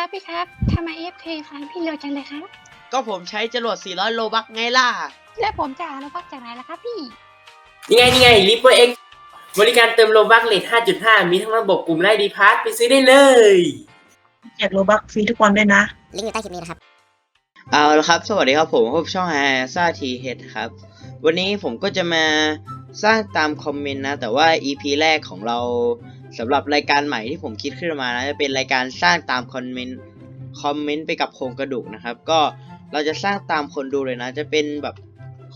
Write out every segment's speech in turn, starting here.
ครับพี่ครับทำไมเอฟเคครับพี่เร็วจังเลยครับ ก็ผมใช้จรวด 400 โลบักไงล่ะ แล้วผมจะหาเราพักจากไหนล่ะครับพี่นี่ไงนี่ไงรีเปอร์เอ็กบริการเติมโลบักเลท5.5 มีทั้งระบบกลุ่มไล่ดีพาร์ทไปซื้อได้เลย แจกโลบักฟรีทุกวันด้วยนะ ลิงก์อยู่ใต้คลิปนี้นะครับ เอาละครับ สวัสดีครับผมพบช่องแฮซ่าทีเฮดครับ วันนี้ผมก็จะมาสร้างตามคอมเมนต์นะ แต่ว่า EP แรกของเรา สำหรับรายการใหม่ที่ผมคิดขึ้นมานะจะเป็นรายการสร้างตามคอมเมนต์คอมเมนต์ไปกับโครงกระดูกนะครับ ก็เราจะสร้างตามคนดูเลยนะ จะเป็นแบบ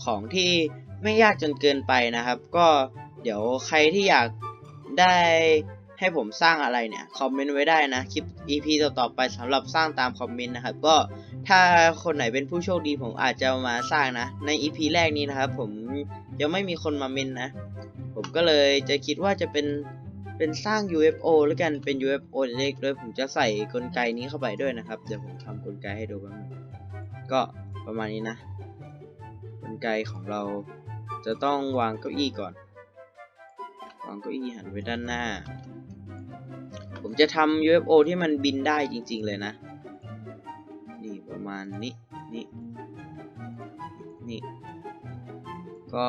ของที่ไม่ยากจนเกินไปนะครับ ก็เดี๋ยวใครที่อยากได้ให้ผมสร้างอะไรเนี่ยคอมเมนต์ไว้ได้นะ คลิป EP ต่อๆไปสำหรับสร้างตามคอมเมนต์นะครับ ก็ถ้าคนไหนเป็นผู้โชคดีผมอาจจะมาสร้างนะ ใน EP แรกนี้นะครับ ผมยังไม่มีคนมาเมนนะ ผมก็เลยจะคิดว่าจะเป็น เป็นสร้าง UFO แล้วกันเป็น UFO เล็กด้วยผมจะใส่กลไกนี้เข้าไปด้วยนะครับ เดี๋ยวผมทำกลไกให้ดูบ้างก็ประมาณนี้นะ กลไกของเราจะต้องวางเก้าอี้ก่อน วางเก้าอี้หันไปด้านหน้า ผมจะทำ UFO ที่มันบินได้จริง ๆ เลยนะ นี่ประมาณนี้นี่นี่ ก็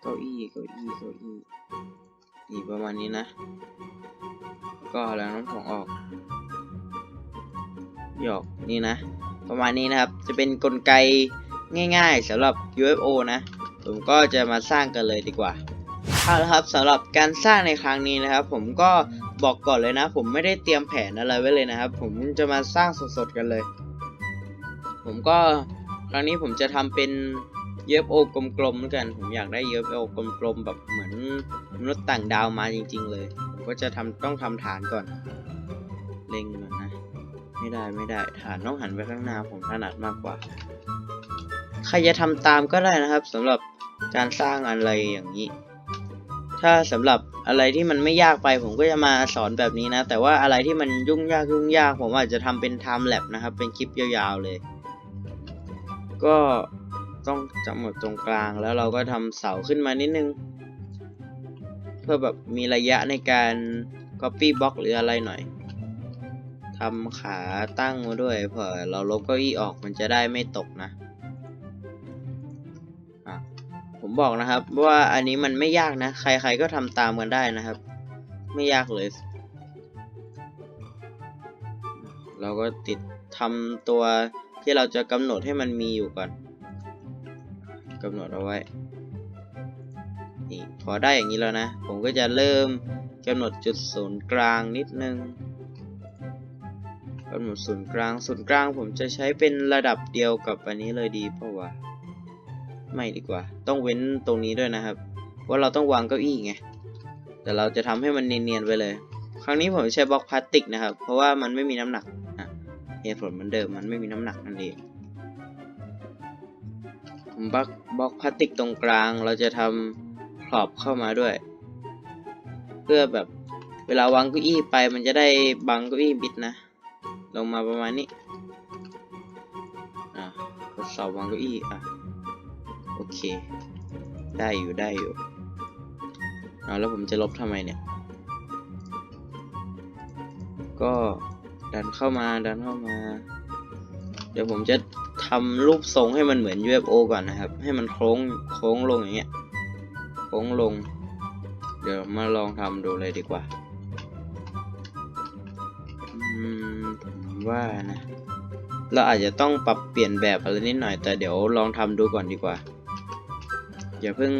เก้าอี้เก้าอี้เก้าอี้ นี่ประมาณนี้นะ ก็แล้วน้ำของออก หยอกนี่นะ ประมาณนี้นะครับ จะเป็นกลไกง่ายๆสำหรับ UFO นะ ผมก็จะมาสร้างกันเลยดีกว่าเอาละครับสำหรับการสร้างในครั้งนี้นะครับ ผมก็บอกก่อนเลยนะ ผมไม่ได้เตรียมแผนอะไรไว้เลยนะครับ ผมจะมาสร้างสดๆกันเลย ผมก็ครั้งนี้ผมจะทำเป็น UFO กลมๆกัน ผมอยากได้ UFO กลมๆแบบเหมือน มนุษย์ต่างดาวมาจริง ๆ เลย ผมก็จะทำต้องทำฐานก่อน เล็งก่อนนะ ไม่ได้ไม่ได้ฐานต้องหันไปข้างหน้าผมถนัดมากกว่า ใครจะทำตามก็ได้นะครับสำหรับการสร้างอะไรอย่างนี้ ถ้าสำหรับอะไรที่มันไม่ยากไปผมก็จะมาสอนแบบนี้นะ แต่ว่าอะไรที่มันยุ่งยากยุ่งยาก ผมอาจจะทำเป็น time lapse นะครับ เป็นคลิปยาวๆเลย ก็ต้องจับหมดตรงกลางแล้วเราก็ทำเสาขึ้นมานิดนึง เพื่อแบบมีระยะในการ copy block หรืออะไรหน่อยทำขาตั้งมาด้วยเผื่อเราลบเก้าอี้ออกมันจะได้ไม่ตกนะะผมบอกนะครับว่าอันนี้มันไม่ยากนะ ใครๆก็ทำตามกันได้นะครับ ไม่ยากเลย เราก็ติดทำตัวที่เราจะกำหนดให้มันมีอยู่ก่อนกำหนดเอาไว้ นี่พอได้อย่างนี้แล้วนะ ผมก็จะเริ่มกำหนดจุดศูนย์กลางนิดนึงกำหนดศูนย์กลางศูนย์กลางผมจะใช้เป็นระดับเดียวกับอันนี้เลยดีเพราะว่าไม่ดีกว่า ต้องเว้นตรงนี้ด้วยนะครับว่าเราต้องวางเก้าอี้ไงแต่เราจะทำให้มันเนียนๆไปเลย ครั้งนี้ผมใช้บล็อกพลาสติกนะครับ เพราะว่ามันไม่มีน้ำหนักอะเหตุผลเหมือนเดิมมันไม่มีน้ำหนักนั่นเองบล็อกบล็อกพลาสติกตรงกลางเราจะทำ อบเข้ามาด้วย เพื่อแบบเวลาวางเก้าอี้ไปมันจะได้บังเก้าอี้บิดนะ ลงมาประมาณนี้ อะทดสอบวางเก้าอี้อะโอเค ได้อยู่ได้อยู่เอาแล้วผมจะลบทำไมเนี่ย ก็ดันเข้ามาดันเข้ามา เดี๋ยวผมจะทำรูปทรงให้มันเหมือน UFO ก่อนนะครับ ให้มันโค้งโค้งลงอย่างเงี้ย ค้งลง เดี๋ยวมาลองทำดูเลยดีกว่าผมว่านะ เราอาจจะต้องปรับเปลี่ยนแบบอะไรนิดหน่อย แต่เดี๋ยวลองทำดูก่อนดีกว่า อย่าเพิ่ง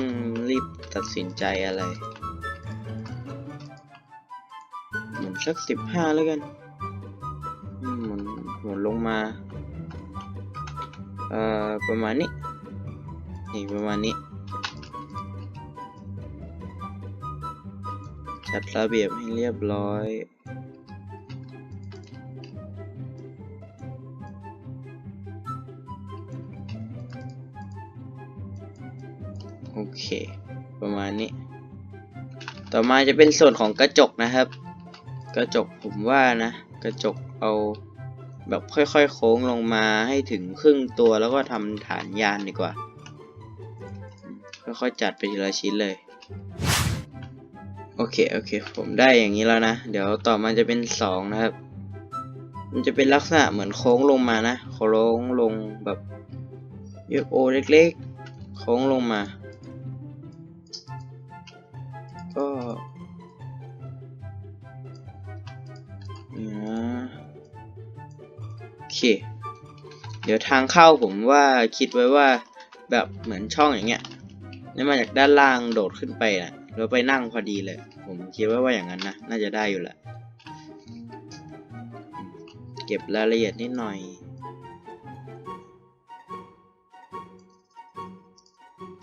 รีบตัดสินใจอะไร เหมุนสักสิบห้าแล้วกันอืมหมุนหมุนลงมา เอ่อ ประมาณนี้ นี่ประมาณนี้ จัดระเบียบให้เรียบร้อยโอเค ประมาณนี้ ต่อมาจะเป็นส่วนของกระจกนะครับ กระจกผมว่านะ กระจกเอาแบบค่อยๆ โค้งลงมาให้ถึงครึ่งตัวแล้วก็ทำฐานยานดีกว่า ค่อยๆ จัดไปทีละชิ้นเลย เคโอเค ผมได้อย่างนี้แล้วนะ เดี๋ยวต่อมาจะเป็นสองนะครับ มันจะเป็นลักษณะเหมือนโค้งลงมานะโค้งลงแบบยกโอเล็กๆ โค้งลงมา ก็นี่นะโอเค เดี๋ยวทางเข้าผมว่าคิดไว้ว่าแบบเหมือนช่องอย่างเงี้ยนี่มาจากด้านล่างโดดขึ้นไปนะ แล้วไปนั่งพอดีเลย ผมคิดไว้ว่าอย่างนั้นนะ น่าจะได้อยู่แหละ เก็บรายละเอียดนิดหน่อย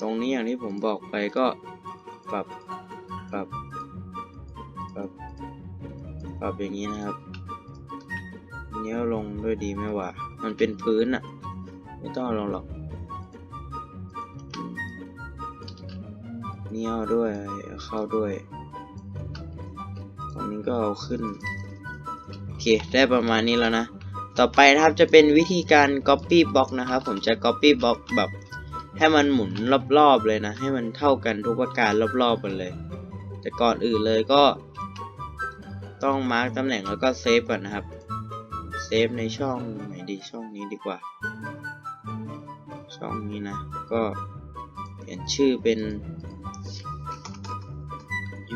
ตรงนี้อย่างที่ผมบอกไปก็ปรับ ปรับ ปรับ ปรับอย่างนี้นะครับ เนี้ยลงด้วยดีไหมวะ มันเป็นพื้นอะไม่ต้องเอาลงหรอก เนี้ยด้วยเอาเข้าด้วยตรงนี้ก็เอาขึ้น โอเค ได้ประมาณนี้แล้วนะ ต่อไปนะครับจะเป็นวิธีการ copy block นะครับ ผมจะ copy block แบบให้มันหมุนรอบๆเลยนะ ให้มันเท่ากันทุกประการรอบๆกันเลย แต่ก่อนอื่นเลยก็ ต้องมาร์กตำแหน่งแล้วก็เซฟก่อนนะครับ เซฟในช่องไหนดีช่องนี้ดีกว่า ช่องนี้นะ ก็เปลี่ยนชื่อเป็น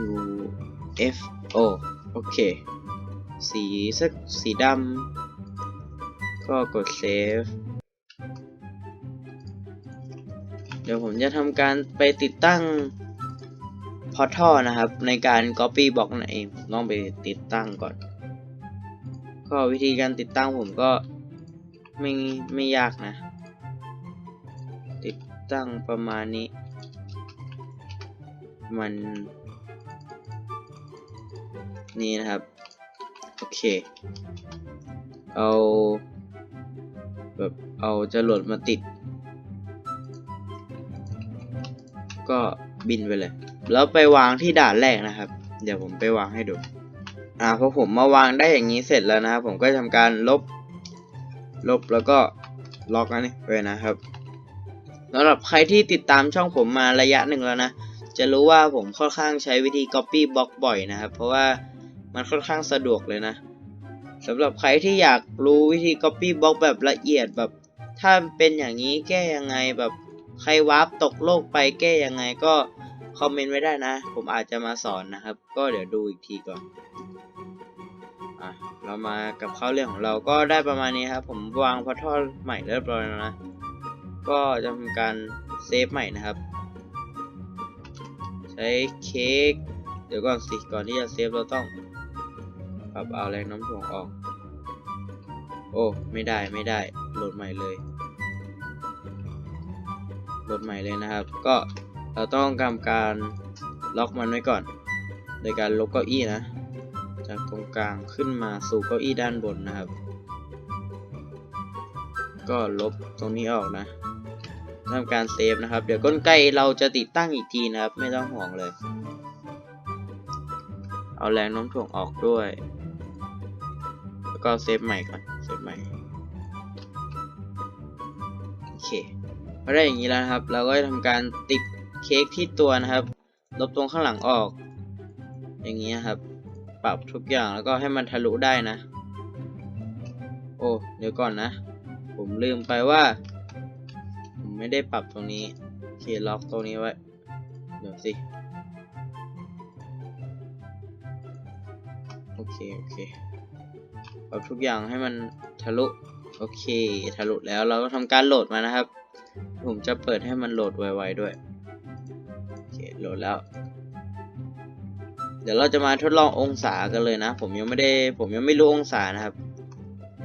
U F O โอเค สีสักสีดำก็กดเซฟเดี๋ยวผมจะทำการไปติดตั้งพอทัลนะครับ ในการ Copy Box นั่นเองต้องไปติดตั้งก่อน ก็วิธีการติดตั้งผมก็ไม่ไม่ยากนะ ติดตั้งประมาณนี้ มัน นี่นะครับ โอเค เอาแบบเอาจรวดมาติด ก็บินไปเลย แล้วไปวางที่ด่านแรกนะครับ เดี๋ยวผมไปวางให้ดูอ่าพอผมมาวางได้อย่างนี้เสร็จแล้วนะครับ ผมก็ทำการลบ ลบแล้วก็ล็อกอันนี้ไปนะครับสำหรับใครที่ติดตามช่องผมมาระยะหนึ่งแล้วนะ จะรู้ว่าผมค่อนข้างใช้วิธี copy block บ่อยนะครับ เพราะว่า มันค่อนข้างสะดวกเลยนะสำหรับใครที่อยากรู้วิธี copy block แบบละเอียดแบบ ถ้าเป็นอย่างนี้แก้ยังไงแบบใครวาร์ปตกโลกไปแก้ยังไงก็คอมเมนต์ไว้ได้นะ ผมอาจจะมาสอนนะครับ ก็เดี๋ยวดูอีกทีก่อนอะเรามากับเข้าเรื่องของเราก็ได้ประมาณนี้ครับ ผมวางพอทอลใหม่เรียบร้อยแล้วนะ ก็จะทำการเซฟใหม่นะครับ ใช้เค้กเดี๋ยวก่อนสิก่อนที่จะเซฟเราต้อง ปรับเอาแรงน้ำถ่วงออก โอ้ ไม่ได้ไม่ได้ โหลดใหม่เลย โหลดใหม่เลยนะครับ ก็เราต้องทำการล็อกมันไว้ก่อน โดยการลบเก้าอี้นะ จากตรงกลางขึ้นมาสู่เก้าอี้ด้านบนนะครับ ก็ลบตรงนี้ออกนะทำการเซฟนะครับ เดี๋ยวก้นไกเราจะติดตั้งอีกทีนะครับ ไม่ต้องห่วงเลย เอาแรงโน้มถ่วงออกด้วย ก็เซฟใหม่ก่อน เซฟใหม่ โอเคพอได้อย่างนี้แล้วนะครับ เราก็จะทำการติดเค้กที่ตัวนะครับ ลบตรงข้างหลังออก อย่างนี้ครับ ปรับทุกอย่างแล้วก็ให้มันทะลุได้นะ โอ้ เดี๋ยวก่อนนะ ผมลืมไปว่า ผมไม่ได้ปรับตรงนี้โอเคล็อกตรงนี้ไว้ เดี๋ยวสิ โอเค โอเค บทุกอย่างให้มันทะลุโอเคทะลุแล้วเราก็ทำการโหลดมานะครับ ผมจะเปิดให้มันโหลดไวๆด้วยโอเคโหลดแล้ว เดี๋ยวเราจะมาทดลององศากันเลยนะ ผมยังไม่ได้ ผมยังไม่รู้องศานะครับ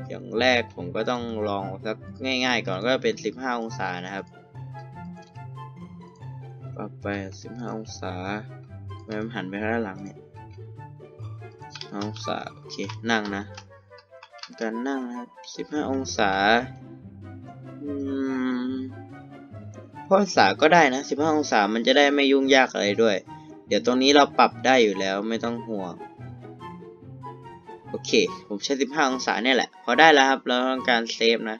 อย่างแรกผมก็ต้องลองสักง่าย ๆ ก่อนก็เป็น 15 องศานะครับปรับไป 15 องศาทำไมมันหันไปข้างหลังเนี่ยองศาโอเคนั่งนะ การนั่งนะครับ15 องศาอืมพราะองศาก็ได้นะ 15 องศามันจะได้ไม่ยุ่งยากอะไรด้วย เดี๋ยวตรงนี้เราปรับได้อยู่แล้วไม่ต้องห่วง โอเค ผมใช้ 15 องศาเนี่ยแหละ พอได้แล้วครับเราต้องการเซฟนะ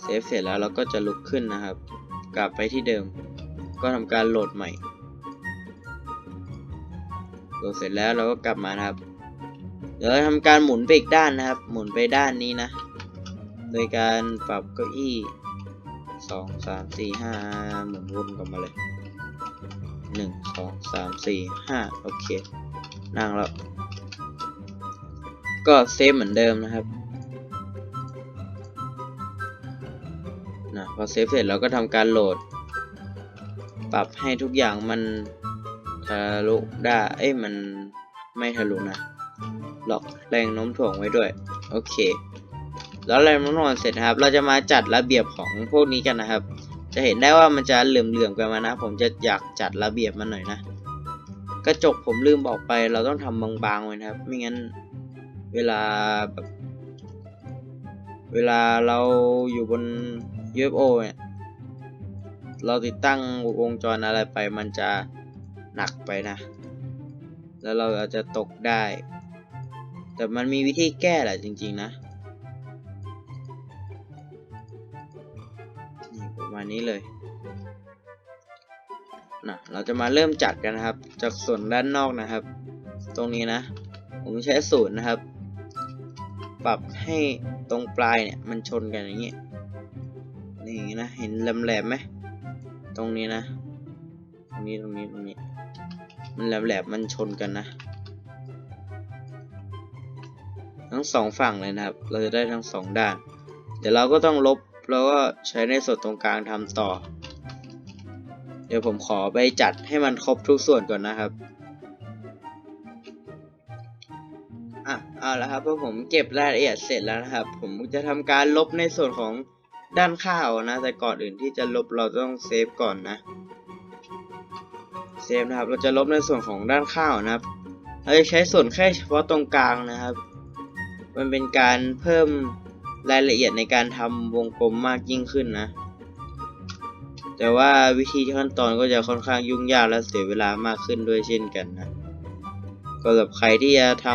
เซฟเสร็จแล้วเราก็จะลุกขึ้นนะครับ กลับไปที่เดิม ก็ทำการโหลดใหม่โหลดเสร็จแล้วเราก็กลับมานะครับ เดี๋ยวเราทำการหมุนไปอีกด้านนะครับ หมุนไปด้านนี้นะ โดยการปรับเก้าอี้สองสามสี่ห้าหมุนวนกลับมาเลยหนึ่งสองสามสี่ห้าโอเค นั่งแล้ว ก็เซฟเหมือนเดิมนะครับนะพอเซฟเสร็จเราก็ทำการโหลด ปรับให้ทุกอย่างมันทะลุได้ เอ้ยมันไม่ทะลุนะ ล็อกแรงโน้มถ่วงไว้ด้วย โอเค แล้วแรงโน้มถ่วงเสร็จนะครับ เราจะมาจัดระเบียบของพวกนี้กันนะครับ จะเห็นได้ว่ามันจะเหลื่อมๆกันมานะ ผมจะอยากจัดระเบียบมันหน่อยนะ กระจกผมลืมบอกไป เราต้องทำบางๆไว้นะครับ ไม่งั้นเวลาแบบเวลาเราอยู่บน UFO เนี่ย เราติดตั้งวงจรอะไรไปมันจะหนักไปนะ แล้วเราอาจจะตกได้ แต่มันมีวิธีแก้แหละจริง ๆ นะนี่ประมาณนี้เลยนะเราจะมาเริ่มจัดกันนะครับ จากส่วนด้านนอกนะครับ ตรงนี้นะ ผมใช้สูตรนะครับ ปรับให้ตรงปลายเนี่ยมันชนกันอย่างนี้นี่อย่างนี้นะเห็นแหลมๆไหมตรงนี้นะ ตรงนี้ตรงนี้ตรงนี้ มันแหลมๆมันชนกันนะ ทั้งสองฝั่งเลยนะครับ เราจะได้ทั้งสองด้าน เดี๋ยวเราก็ต้องลบแล้วก็ใช้ในส่วนตรงกลางทำต่อ เดี๋ยวผมขอไปจัดให้มันครบทุกส่วนก่อนนะครับอะเอาละครับพอผมเก็บรายละเอียดเสร็จแล้วนะครับ ผมจะทำการลบในส่วนของด้านข้าวนะ แต่ก่อนอื่นที่จะลบเราต้องเซฟก่อนนะเซฟนะครับ เราจะลบในส่วนของด้านข้าวนะครับ เราจะใช้ส่วนแค่เฉพาะตรงกลางนะครับ มันเป็นการเพิ่มรายละเอียดในการทำวงกลมมากยิ่งขึ้นนะ แต่ว่าวิธีขั้นตอนก็จะค่อนข้างยุ่งยากและเสียเวลามากขึ้นด้วยเช่นกันนะก็สำหรับใครที่จะท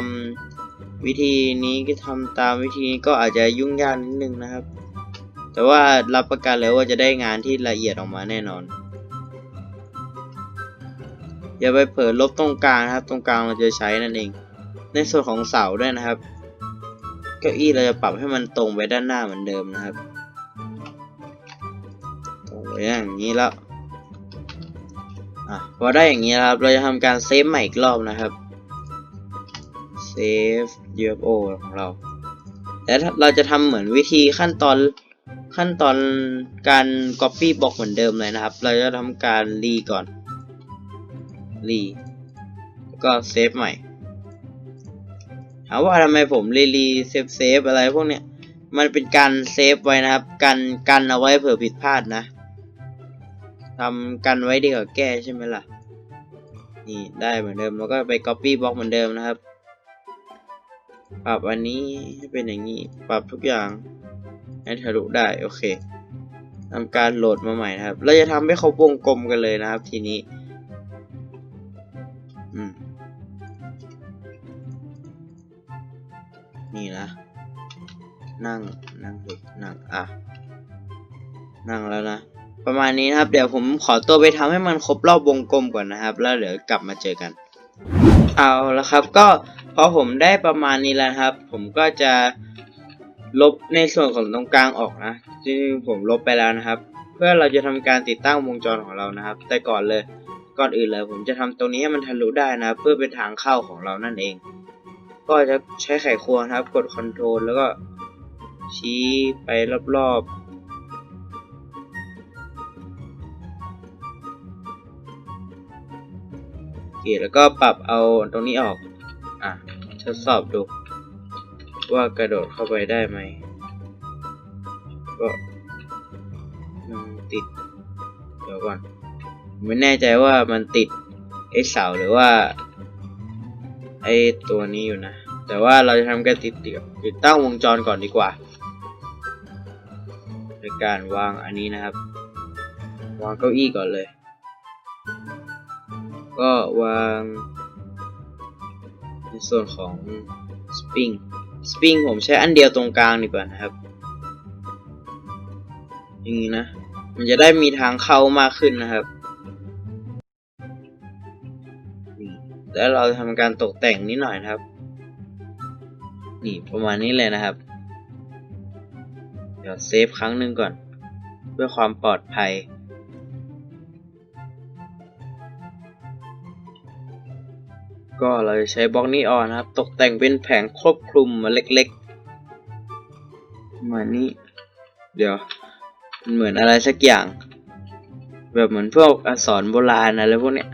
ำวิธีนี้ก็ทำตามวิธีนี้ก็อาจจะยุ่งยากนิดนึงนะครับ แต่ว่ารับประกันเลยว่าจะได้งานที่ละเอียดออกมาแน่นอน อย่าไปเผลอลบตรงกลางนะครับ ตรงกลางเราจะใช้นั่นเอง ในส่วนของเสาด้วยนะครับ ก้าอี้เราจะปรับให้มันตรงไปด้านหน้าเหมือนเดิมนะครับ ตรงไปอย่างนี้แล้วอะพอได้อย่างนี้ครับ เราจะทำการเซฟใหม่อีกรอบนะครับ เซฟ UFO ของเรา แล้วเราจะทำเหมือนวิธีขั้นตอนขั้นตอนการ Copy บล็อกเหมือนเดิมเลยนะครับ เราจะทำการรีก่อนรีแล้วก็เซฟใหม่าว่าทำไมผมรีรีเซฟเซฟอะไรพวกเนี้ยมันเป็นการเซฟไว้นะครับ กันกันเอาไว้เผื่อผิดพลาดนะทำกันไว้ดีกว่าแก้ใช่ไหมล่ะ นี่ได้เหมือนเดิมแล้วก็ไป Copy บล็อกเหมือนเดิมนะครับ ปรับอันนี้ให้เป็นอย่างนี้ ปรับทุกอย่างให้ทะลุได้ โอเคทำการโหลดมาใหม่นะครับ เราจะทำให้เขาวงกลมกันเลยนะครับ ทีนี้ นั่งแล้วนะ ประมาณนี้นะครับ เดี๋ยวผมขอตัวไปทำให้มันครบรอบวงกลมก่อนนะครับ แล้วเดี๋ยวกลับมาเจอกัน เอาละครับ ก็พอผมได้ประมาณนี้แล้วครับ ผมก็จะลบในส่วนของตรงกลางออกนะที่ผมลบไปแล้วนะครับ เพื่อเราจะทำการติดตั้งวงจรของเรานะครับ แต่ก่อนเลย ก่อนอื่นเลย ผมจะทำตรงนี้ให้มันทะลุได้นะเพื่อเป็นทางเข้าของเรานั่นเอง ก็จะใช้ไขควงครับ กดคอนโทรลแล้วก็ชี้ไปรอบๆ เคแล้วก็ปรับเอาตรงนี้ออก อะ ทดสอบดู ว่ากระโดดเข้าไปได้ไหม ก็มันติด เดี๋ยวก่อน ไม่แน่ใจว่ามันติดไอเสาหรือว่า ไอตัวนี้อยู่นะ แต่ว่าเราจะทำการติดติดติดตั้งวงจรก่อนดีกว่าในการวางอันนี้นะครับ วางเก้าอี้ก่อนเลย ก็วางในส่วนของสปริงสปริงผมใช้อันเดียวตรงกลางดีกว่านะครับอย่างนี้นะ มันจะได้มีทางเข้ามากขึ้นนะครับแล้วเราทำการตกแต่งนิดหน่อยนะครับ นี่ประมาณนี้เลยนะครับ เดี๋ยวเซฟครั้งหนึ่งก่อน เพื่อความปลอดภัย ก็เราจะใช้บล็อกนี้ออนนะครับ ตกแต่งเป็นแผงครอบคลุมมาเล็กๆมานี้ เดี๋ยว มันเหมือนอะไรสักอย่าง แบบเหมือนพวกอักษรโบราณอะไรพวกเนี้ย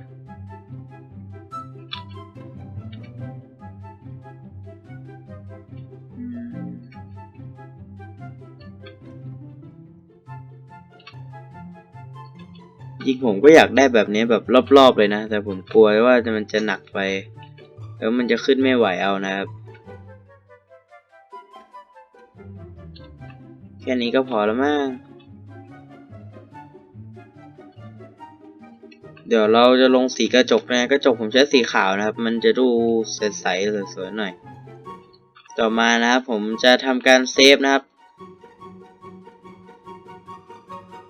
ริงผมก็อยากได้แบบนี้แบบรอบๆเลยนะ แต่ผมกลัวว่ามันจะหนักไป แล้วมันจะขึ้นไม่ไหวเอานะครับ แค่นี้ก็พอแล้วมั้งเดี๋ยวเราจะลงสีกระจกนะกระจกผมใช้สีขาวนะครับ มันจะดูใสๆสวยๆหน่อย ต่อมานะครับผมจะทำการเซฟนะครับ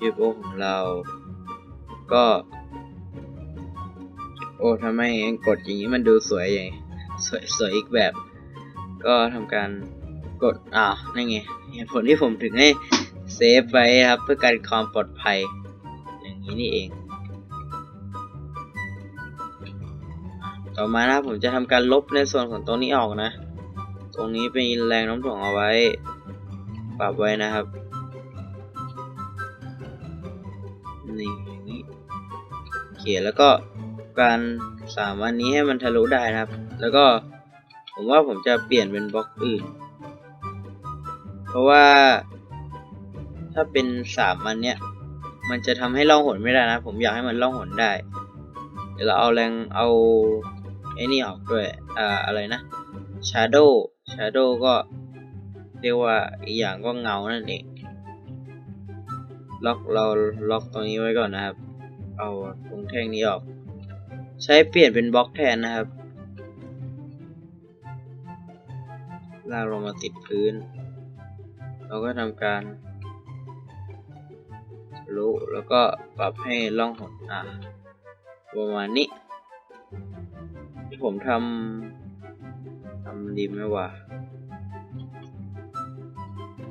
UFO ของเรา ก็ โอ้ทำไมกดอย่างนี้มันดูสวยอย่างสวยสวยอีกแบบ ก็ทำการกดอ่านั่นไงเหตุผลที่ผมถึงให้เซฟไว้ครับ เพื่อการความปลอดภัย อย่างนี้นี่เอง ต่อมานะครับผมจะทำการลบในส่วนของตรงนี้ออกนะ ตรงนี้เป็นแรงน้ำถ่วงเอาไว้ ปรับไว้นะครับ เคแล้วก็การสามอันนี้ให้มันทะลุได้นะครับ แล้วก็ผมว่าผมจะเปลี่ยนเป็นบล็อกอื่น เพราะว่าถ้าเป็นสามอันเนี้ยมันจะทำให้ล่องหนไม่ได้นะ ผมอยากให้มันล่องหนได้ เดี๋ยวเราเอาแรงเอาไอ้นี่ออกด้วย อ่าอะไรนะ Shadow Shadow ก็เรียกว่าอีกอย่างก็เงานั่นเอง ล็อกเราล็อกตรงนี้ไว้ก่อนนะครับ เอาตรงแท่งนี้ออก ใช้เปลี่ยนเป็นบล็อกแทนนะครับ ลากลงมาติดพื้น เราก็ทำการทะลุแล้วก็ปรับให้ล่องหนอะประมาณนี้ ที่ผมทำทำดีไหมวะ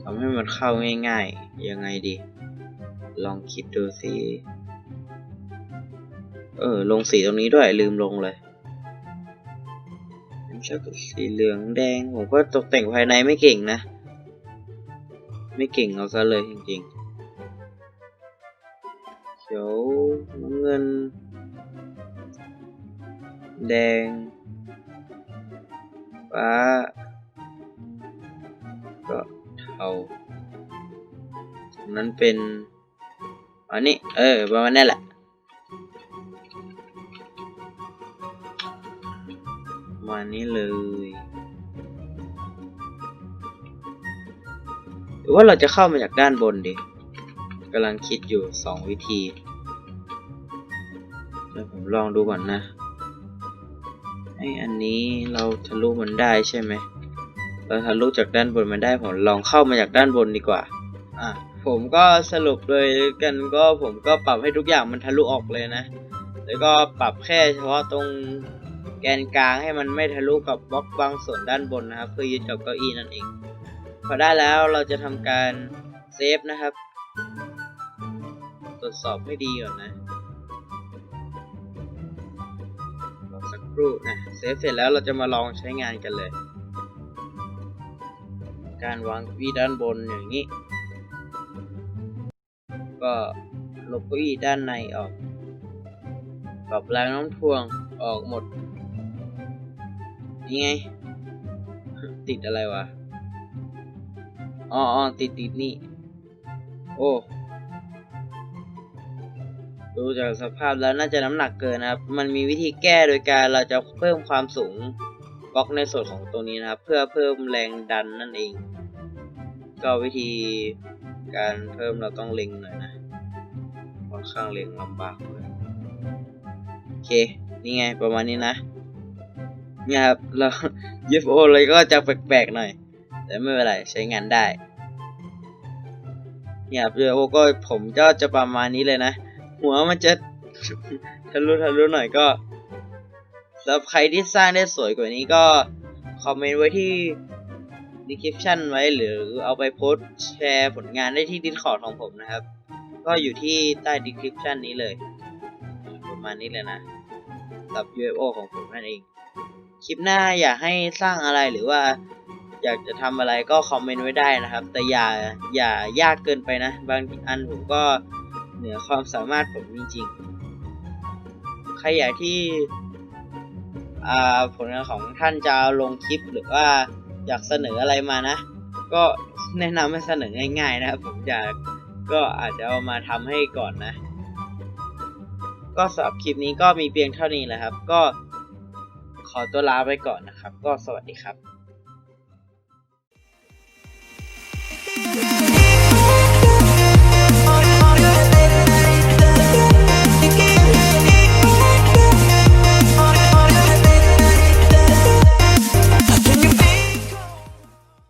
ทำให้มันเข้าง่ายๆ ยังไงดี ลองคิดดูสิ เออ ลงสีตรงนี้ด้วยลืมลงเลยชักสีเหลืองแดง ผมก็ตกแต่งภายในไม่เก่งนะ ไม่เก่งเอาซะเลยจริงๆเขียวน้ำเงิน แดงฟ้าก็เทาตรงนั้นเป็นอันนี้ เออ ประมาณนี้แหละ มาณนี้เลยหรือว่าเราจะเข้ามาจากด้านบนดิกำลังคิดอยู่สองวิธีเดี๋ยวผมลองดูก่อนนะไออันนี้เราทะลุมันได้ใช่ไหมเราทะลุจากด้านบนมันได้ผมลองเข้ามาจากด้านบนดีกว่าอะผมก็สรุปเลยกันก็ผมก็ปรับให้ทุกอย่างมันทะลุออกเลยนะ แล้วก็ปรับแค่เฉพาะตรง แกนกลางให้มันไม่ทะลุกับบล็อกบางส่วนด้านบนนะครับเพื่อยึดกับเก้าอี้นั่นเอง พอได้แล้วเราจะทำการเซฟนะครับ ตรวจสอบให้ดีก่อนนะรอสักครู่นะเซฟเสร็จแล้วเราจะมาลองใช้งานกันเลย การวางเก้าอี้ด้านบนอย่างนี้ ก็ลบเก้าอี้ด้านในออกปรับแรงโน้ำถ่วงออกหมด นี่ไง ติดอะไรวะ อ๋ออติดติดนี่ โอ้ดูจากสภาพแล้วน่าจะน้ำหนักเกินนะครับ มันมีวิธีแก้โดยการเราจะเพิ่มความสูงบล็อกในส่วนของตัวนี้นะครับ เพื่อเพิ่มแรงดันนั่นเอง ก็วิธีการเพิ่มเราต้องเล็งหน่อยนะค่อนข้างเล็งลำบากเลยโอเค นี่ไงประมาณนี้นะ เนี่ยครับเรา UFO เลยก็จะแปลกๆหน่อย แต่ไม่เป็นไรใช้งานได้เนี่ยครับ UFO ก็ผมก็จะประมาณนี้เลยนะ หัวมันจะทะลุทะลุหน่อยก็สำหรับใครที่สร้างได้สวยกว่านี้ก็คอมเมนต์ไว้ที่ description ไว้หรือเอาไปโพสแชร์ผลงานได้ที่ Discord ของผมนะครับ ก็อยู่ที่ใต้ description นี้เลย ประมาณนี้เลยนะกับ UFO ของผมนั่นเอง คลิปหน้าอยากให้สร้างอะไรหรือว่า อยากจะทำอะไรก็คอมเมนต์ไว้ได้นะครับ แต่อย่าอย่ายากเกินไปนะ บางอันผมก็เหนือความสามารถผมจริงๆใครอยากที่อ่าผลงานของท่านจะลงคลิปหรือว่าอยากเสนออะไรมานะ ก็แนะนำให้เสนอง่าย ๆ นะครับ ผมอยากก็อาจจะเอามาทำให้ก่อนนะ ก็สำหรับคลิปนี้ก็มีเพียงเท่านี้แหละครับ ก็ ขอตัวลาไปก่อนนะครับ ก็สวัสดีครับ